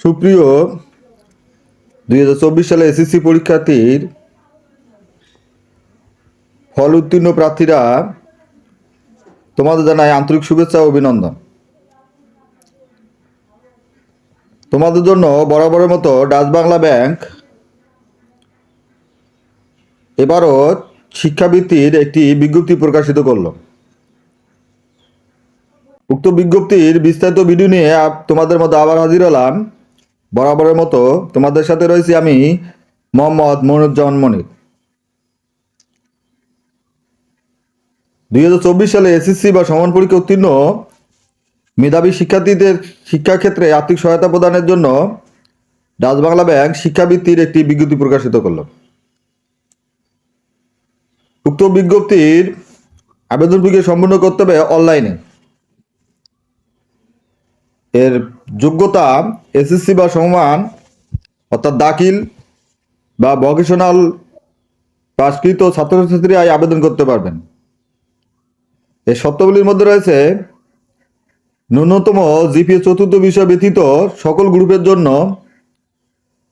সুপ্রিয়, দুই হাজার চব্বিশ সালে এসএসসি পরীক্ষার্থীর ফল উত্তীর্ণ প্রার্থীরা তোমাদের জানাই আন্তরিক শুভেচ্ছা ও অভিনন্দন। তোমাদের জন্য বরাবরের মতো ডাচ বাংলা ব্যাংক এবারও শিক্ষাবৃত্তির একটি বিজ্ঞপ্তি প্রকাশিত করল। উক্ত বিজ্ঞপ্তির বিস্তারিত ভিডিও নিয়ে তোমাদের মধ্যে আবার হাজির হলাম। বরাবরের মতো তোমাদের সাথে রয়েছি আমি মোহাম্মদ মনুজ্জামান মনির। দুই হাজার চব্বিশ সালে এসএসসি বা সমান পরীক্ষা উত্তীর্ণ মেধাবী শিক্ষার্থীদের শিক্ষাক্ষেত্রে আর্থিক সহায়তা প্রদানের জন্য ডাচ বাংলা ব্যাংক শিক্ষাবৃত্তির একটি বিজ্ঞপ্তি প্রকাশিত করল। উক্ত বিজ্ঞপ্তির আবেদন প্রক্রিয়া সম্পূর্ণ করতে হবে অনলাইনে। এর যোগ্যতা, এসএসসি বা সমান অর্থাৎ দাখিল বা ভকেশনাল পাশকৃত ছাত্রছাত্রীরা এই আবেদন করতে পারবেন। এই শর্তাবলীর মধ্যে রয়েছে, ন্যূনতম জিপিএ চতুর্থ বিষয় ব্যতীত সকল গ্রুপের জন্য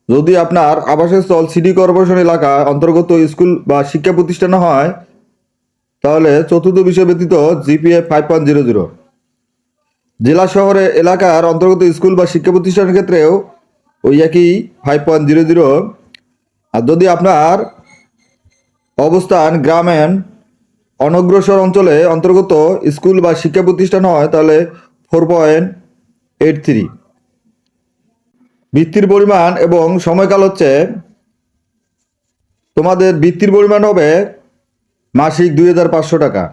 যদি আপনার আবাসস্থল সিটি কর্পোরেশন এলাকা অন্তর্গত স্কুল বা শিক্ষা প্রতিষ্ঠান হয়, তাহলে চতুর্থ বিষয় ব্যতীত GPA five point zero zero জেলা শহরে এলাকার অন্তর্গত স্কুল বা শিক্ষা প্রতিষ্ঠানের ক্ষেত্রেও ওই একই ফাইভ পয়েন্ট জিরো জিরো আর যদি আপনার অবস্থান গ্রামীণ অনগ্রসর অঞ্চলে অন্তর্গত স্কুল বা শিক্ষা প্রতিষ্ঠান হয়, তাহলে ফোর পয়েন্ট এইট থ্রি বৃত্তির পরিমাণ এবং সময়কাল হচ্ছে তোমাদের বৃত্তির পরিমাণ হবে মাসিক দুই হাজার পাঁচশো টাকা।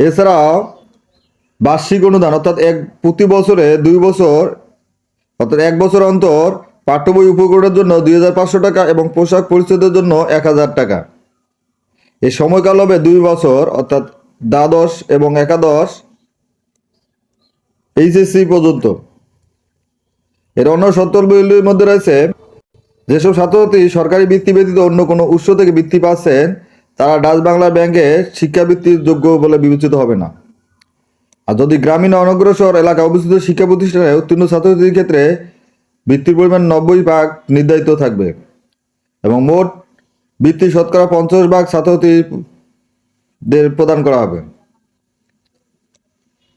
এছাড়াও বার্ষিক অনুদান, অর্থাৎ এক প্রতি বছরে দুই বছর, অর্থাৎ এক বছর অন্তর পাঠ্য বই উপকরণের জন্য দুই হাজার পাঁচশো টাকা এবং পোশাক পরিচ্ছদের জন্য এক হাজার টাকা। এই সময়কাল হবে দুই বছর, অর্থাৎ দ্বাদশ এবং একাদশ এইচএসসি পর্যন্ত। এর অন্য শর্তগুলির মধ্যে রয়েছে, যেসব ছাত্রছাত্রী সরকারি বৃত্তি ব্যতীত অন্য কোনো উৎস থেকে বৃত্তি পাচ্ছেন, তারা ডাচ বাংলা ব্যাংকে শিক্ষাবৃত্তির যোগ্য বলে বিবেচিত হবে না। আর যদি গ্রামীণ অনগ্রসর এলাকায় অবস্থিত শিক্ষা প্রতিষ্ঠানে উত্তীর্ণ ছাত্রছাত্রীর ক্ষেত্রে বৃত্তির পরিমাণ নব্বই ভাগ নির্ধারিত থাকবে এবং মোট বৃত্তি শতকরা পঞ্চাশ ভাগ ছাত্রছাত্রীদের প্রদান করা হবে।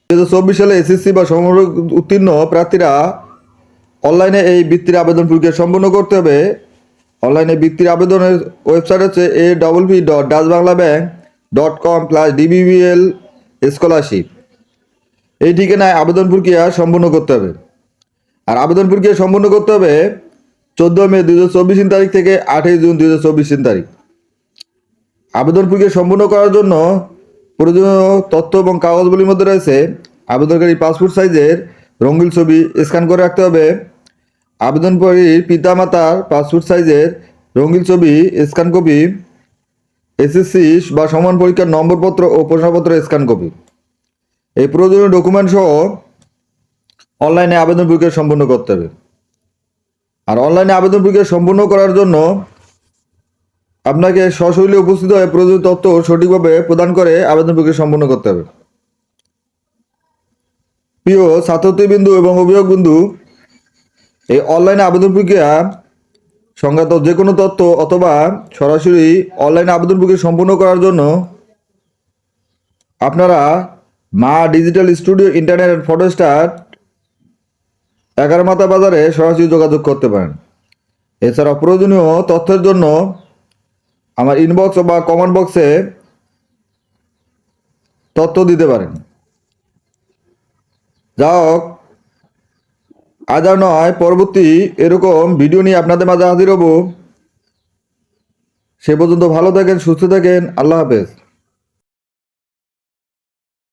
দু হাজার চব্বিশ সালে এসএসসি বা সমর উত্তীর্ণ প্রার্থীরা অনলাইনে এই বৃত্তির আবেদন প্রক্রিয়া সম্পন্ন করতে হবে। অনলাইনে বৃত্তির আবেদনের ওয়েবসাইট হচ্ছে A double P dot Dutch Bangla bank dot com plus DBBL scholarship এই ঠিকানায় আবেদন প্রক্রিয়া সম্পন্ন করতে হবে। আর আবেদন প্রক্রিয়া সম্পন্ন করতে হবে চোদ্দ মে দুই হাজার চব্বিশ তারিখ থেকে আটই জুন দুই হাজার চব্বিশ তারিখ। আবেদন প্রক্রিয়া সম্পন্ন করার জন্য প্রয়োজনীয় তথ্য এবং কাগজগুলির মধ্যে রয়েছে আবেদনকারী পাসপোর্ট সাইজের রঙিন ছবি স্ক্যান করে রাখতে হবে। আবেদনকারীর পিতামাতার পাসপোর্ট সাইজের রঙিন ছবি, স্ক্যান কপি, এসএসসি বা সমান পরীক্ষার নম্বরপত্র ও প্রশ্নপত্র স্ক্যান কপি। এই প্রয়োজনীয় ডকুমেন্ট সহ অনলাইনে আবেদন প্রক্রিয়া সম্পন্ন করতে হবে। আর অনলাইনে আবেদন প্রক্রিয়া সম্পন্ন করার জন্য আপনাকে সশৈলে উপস্থিত হয়ে প্রয়োজনীয় তথ্য সঠিকভাবে প্রদান করে আবেদন প্রক্রিয়া সম্পন্ন করতে হবে। প্রিয় ছাত্রছাত্রীবিন্দু এবং অভিভাবক বিন্দু এই অনলাইনে আবেদন প্রক্রিয়া সংক্রান্ত যে কোনো তথ্য অথবা সরাসরি অনলাইনে আবেদন প্রক্রিয়া সম্পন্ন করার জন্য আপনারা মা ডিজিটাল স্টুডিও ইন্টারনেট ফটোস্টার এগারো মাথা বাজারে সরাসরি যোগাযোগ করতে পারেন। এছাড়া প্রয়োজনীয় তথ্যের জন্য আমার ইনবক্স বা কমেন্ট বক্সে তথ্য দিতে পারেন। যা হোক, আজ আর নয়, পরবর্তী এরকম ভিডিও নিয়ে আপনাদের মাঝে হাজির হব। সে পর্যন্ত ভালো থাকেন, সুস্থ থাকেন, আল্লাহ হাফেজ।